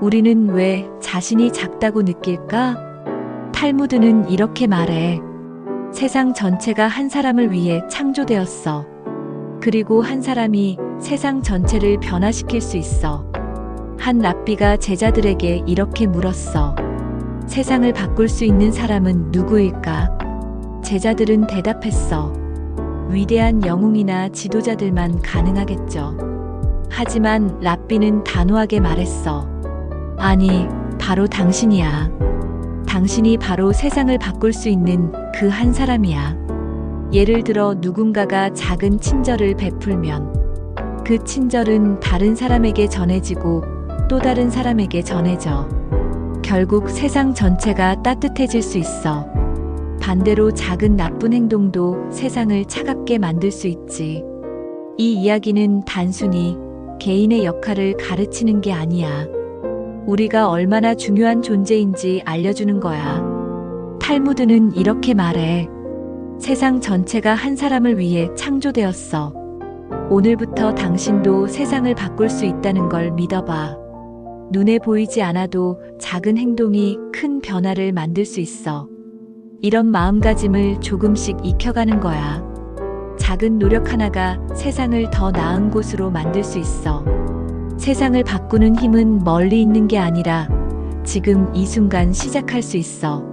우리는 왜 자신이 작다고 느낄까? 탈무드는 이렇게 말해. 세상 전체가 한 사람을 위해 창조되었어. 그리고 한 사람이 세상 전체를 변화시킬 수 있어. 한 랍비가 제자들에게 이렇게 물었어. 세상을 바꿀 수 있는 사람은 누구일까? 제자들은 대답했어. 위대한 영웅이나 지도자들만 가능하겠죠. 하지만 랍비는 단호하게 말했어. 아니, 바로 당신이야. 당신이 바로 세상을 바꿀 수 있는 그 한 사람이야. 예를 들어 누군가가 작은 친절을 베풀면 그 친절은 다른 사람에게 전해지고 또 다른 사람에게 전해져. 결국 세상 전체가 따뜻해질 수 있어. 반대로 작은 나쁜 행동도 세상을 차갑게 만들 수 있지. 이 이야기는 단순히 개인의 역할을 가르치는 게 아니야. 우리가 얼마나 중요한 존재인지 알려주는 거야. 탈무드는 이렇게 말해. 세상 전체가 한 사람을 위해 창조되었어. 오늘부터 당신도 세상을 바꿀 수 있다는 걸 믿어봐. 눈에 보이지 않아도 작은 행동이 큰 변화를 만들 수 있어. 이런 마음가짐을 조금씩 익혀가는 거야. 작은 노력 하나가 세상을 더 나은 곳으로 만들 수 있어. 세상을 바꾸는 힘은 멀리 있는 게 아니라 지금 이 순간 시작할 수 있어.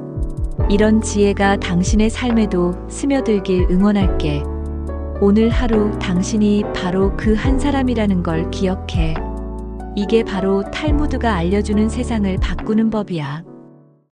이런 지혜가 당신의 삶에도 스며들길 응원할게. 오늘 하루 당신이 바로 그 한 사람이라는 걸 기억해. 이게 바로 탈무드가 알려주는 세상을 바꾸는 법이야.